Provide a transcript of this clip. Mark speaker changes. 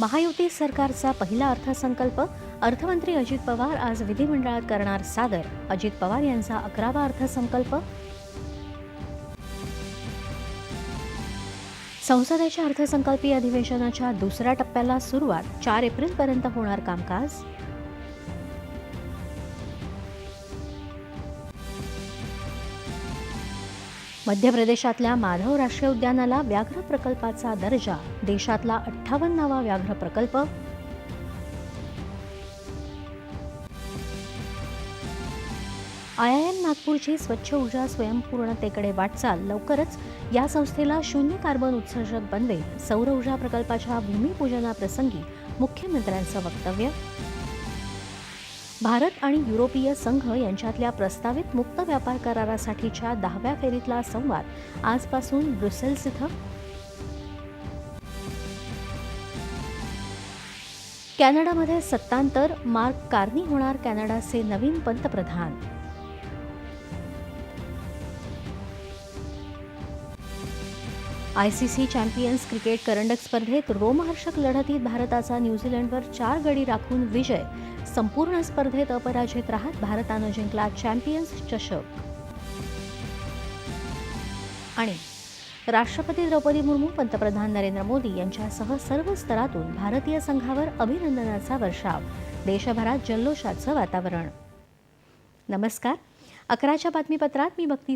Speaker 1: महायुती सरकारचा पहिला अर्थसंकल्प अर्थमंत्री अजित पवार आज विधिमंडळात करणार सादर अजित पवार यांचा अकरावा अर्थसंकल्प संसदेच्या अर्थसंकल्पीय अधिवेशनाच्या दुसऱ्या टप्प्याला सुरुवात चार एप्रिलपर्यंत होणार कामकाज मध्य प्रदेशातल्या माधव राष्ट्रीय उद्यानाला व्याघ्र प्रकल्पाचा दर्जा देशातला अठ्ठावन्नावा व्याघ्र प्रकल्प आय नागपूरची स्वच्छ ऊर्जा स्वयंपूर्णतेकडे वाटचाल लवकरच या संस्थेला शून्य कार्बन उत्सर्जक बनवेल सौर ऊर्जा प्रकल्पाच्या भूमिपूजनाप्रसंगी मुख्यमंत्र्यांचं वक्तव्य भारत आणि युरोपीय संघ यांच्यातल्या प्रस्तावित मुक्त व्यापार करारासाठीच्या दहाव्या फेरीतला संवाद आजपासून ब्रुसेल्स इथं कॅनडामध्ये सत्तांतर मार्क कार्नी होणार कॅनडाचे नवीन पंतप्रधान I C C champions cricket करंडक स्पर्धेत रोमहर्षक लढतीत भारताचा न्यूझीलंडवर चार गडी राखून विजय संपूर्ण स्पर्धेत अपराजित राहत भारतानं जिंकला चॅम्पियन्स चषक आणि राष्ट्रपती द्रौपदी मुर्मू पंतप्रधान नरेंद्र मोदी यांच्यासह सर्व स्तरातून भारतीय संघावर अभिनंदनाचा वर्षाव देशभरात जल्लोषाचं वातावरण नमस्कार अकराच्या बातमीपत्रात मी भक्ती